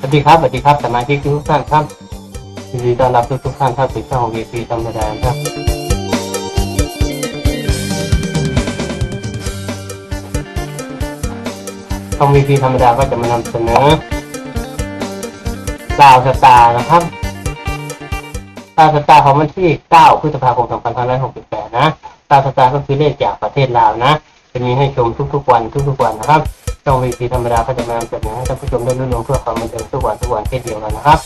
สวัสดีครับสวัสดีครับสมาชิกทุกท่านครับยินดีต้อนรับทุกทุกท่านเข้าสู่ช่อง VP ธรรมดาครับ ช่อง VP ธรรมดาก็จะมานำเสนอดาวสตาร์นะครับดาวสตาร์ของวันที่ 9 พฤษภาคม 2568 นะดาวสตาร์ก็คือเลขจากประเทศลาวนะ จะมีให้ชมทุกๆวันทุกๆวันนะครับ ช่องวีพีธรรมดาก็จะมานำเสนอให้ท่านผู้ชมได้รู้ลมเพื่อความบันเทิงทุกวันทุกวันเช่นเดียวกันนะครับ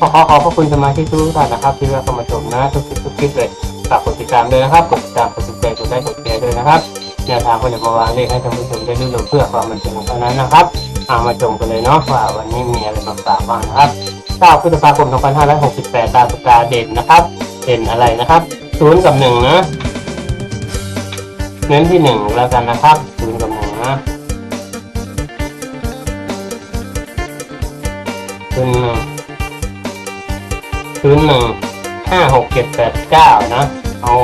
ขอขอขอบพระคุณสมาชิกทุกท่านนะครับ ที่เข้ามาชมนะทุกคลิปทุกคลิปเลยฝากกดติดตามด้วยนะครับกดติดตามกดติดใจกดไลค์กดแชร์ด้วยนะครับแนวทางก็จะมาวางเลขให้ท่านผู้ชมได้รู้ลมเพื่อความบันเทิงเท่านั้นนะครับเอามาชมกันเลยเนาะว่าวันนี้มีอะไรมาฝากบ้างนะครับ9พฤษภาคม2568ดาวสตาเด่นนะครับเด่นอะไรนะครับศูนย์กับหนึ่งนะเน้นที่หนึ่งแล้วกันนะครับ ศูนหนึ่งศูนหนึ่งห้าหกเจ็ดแปดเก้านะ เอา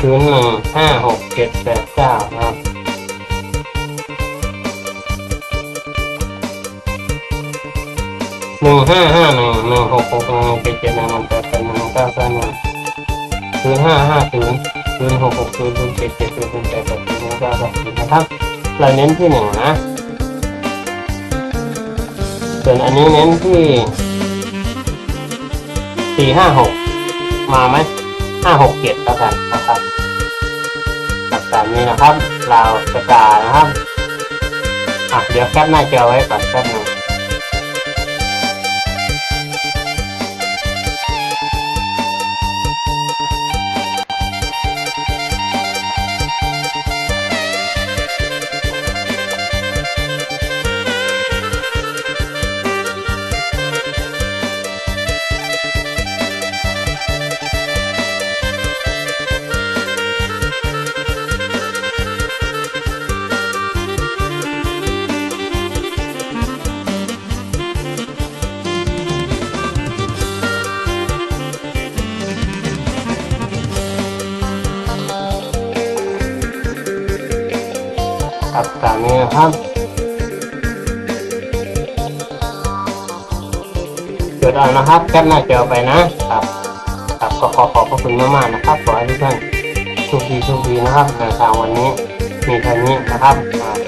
ศูนหนึ่งห้าหกเจ็ดแปดเก้านะครับหนึ่งห้าห้าหนึ่งหนึ่งหกหกหนึ่งเจ็ดเจ็ดหนึ่งหนึ่งแปดแปดหนึ่งเก้าเก้าหนึ่งศูนห้าห้าศูนย์ ศูนย์หกหกศูนย์ศูนย์เจ็ดเจ็ดศูนย์ศูนย์แปดแปดศูนย์เก้าแปดศูนย์นะครับ เราเน้นที่หนึ่งนะ ส่วนอันนี้เน้นที่สี่ห้าหกมาไหมห้าหกเจ็ดแล้วกันนะครับหลักการนี้นะครับ เราวสกานะครับอะเดี๋ยวแคปหน้าจอไว้ก่อนแป๊บหนึง ครับตามนี้นะครับจดเอานะครับแคปหน้าจอไปนะครับครับก็ขอขอบพระคุณมากๆนะครับขอให้ทุกท่านโชคดีโชคดีนะครับในทางวันนี้มีเท่านี้นะครับ